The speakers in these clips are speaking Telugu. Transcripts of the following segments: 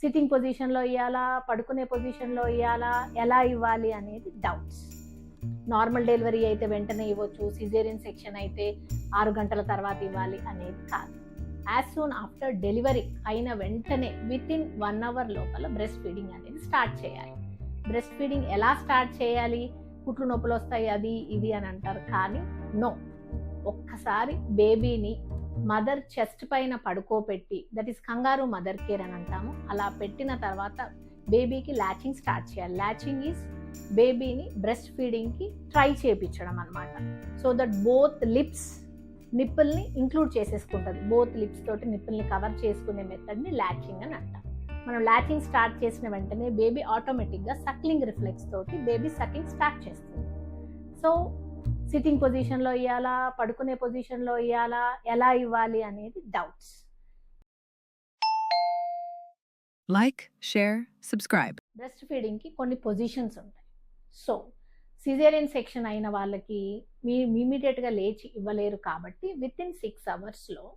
సిట్టింగ్ పొజిషన్లో ఇవ్వాలా పడుకునే పొజిషన్లో ఇవ్వాలా ఎలా ఇవ్వాలి అనేది డౌట్స్ నార్మల్ డెలివరీ అయితే వెంటనే ఇవ్వచ్చు సిజేరియన్ సెక్షన్ అయితే ఆరు గంటల తర్వాత ఇవ్వాలి అనేది కాదు. యాజ్ సూన్ ఆఫ్టర్ డెలివరీ అయిన వెంటనే విత్ ఇన్ వన్ అవర్ లోపల బ్రెస్ట్ ఫీడింగ్ అనేది స్టార్ట్ చేయాలి. బ్రెస్ట్ ఫీడింగ్ ఎలా స్టార్ట్ చేయాలి? కుట్లు నొప్పులు వస్తాయి అది ఇది అని అంటారు. కానీ నో ఒక్కసారి బేబీని మదర్ చెస్ట్ పైన పడుకోబెట్టి that is kangaroo mother care అని అంటాము అలా పెట్టిన తర్వాత బేబీకి లాచింగ్ స్టార్ట్ చేయాలి. లాచింగ్ ఈజ్ బేబీని బ్రెస్ట్ ఫీడింగ్కి ట్రై చేయించడం అనమాట సో దట్ బోత్ లిప్స్ నిప్పుల్ని ఇంక్లూడ్ చేసేసుకుంటుంది. బోత్ లిప్స్ తోటి నిప్పుల్ని కవర్ చేసుకునే మెథడ్ని లాచింగ్ అని అంటాం. మనం లాచింగ్ స్టార్ట్ చేసిన వెంటనే బేబీ ఆటోమేటిక్గా సక్లింగ్ రిఫ్లెక్స్ తోటి బేబీ సక్లింగ్ స్టార్ట్ చేస్తుంది. సో సిట్టింగ్ పొజిషన్లో ఇవ్వాలా పడుకునే పొజిషన్లో ఇవ్వాలా ఎలా ఇవ్వాలి అనేది doubts Like, share, subscribe. Breast ఫీడింగ్కి కొన్ని పొజిషన్స్ ఉంటాయి. సో సిజేరియన్ సెక్షన్ అయిన వాళ్ళకి మీ ఇమీడియట్గా లేచి ఇవ్వలేరు కాబట్టి విత్ ఇన్ సిక్స్ అవర్స్లో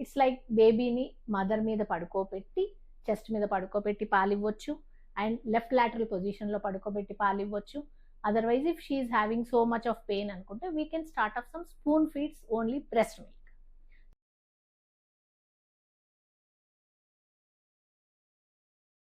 ఇట్స్ లైక్ బేబీని మదర్ మీద పడుకోబెట్టి చెస్ట్ మీద పడుకోబెట్టి పాలివ్వచ్చు. అండ్ లెఫ్ట్ లాటరల్ పొజిషన్లో పడుకోబెట్టి పాలివ్వచ్చు. Otherwise if she's having so much of pain అనుకుంటే we can start of some spoon feeds only breast milk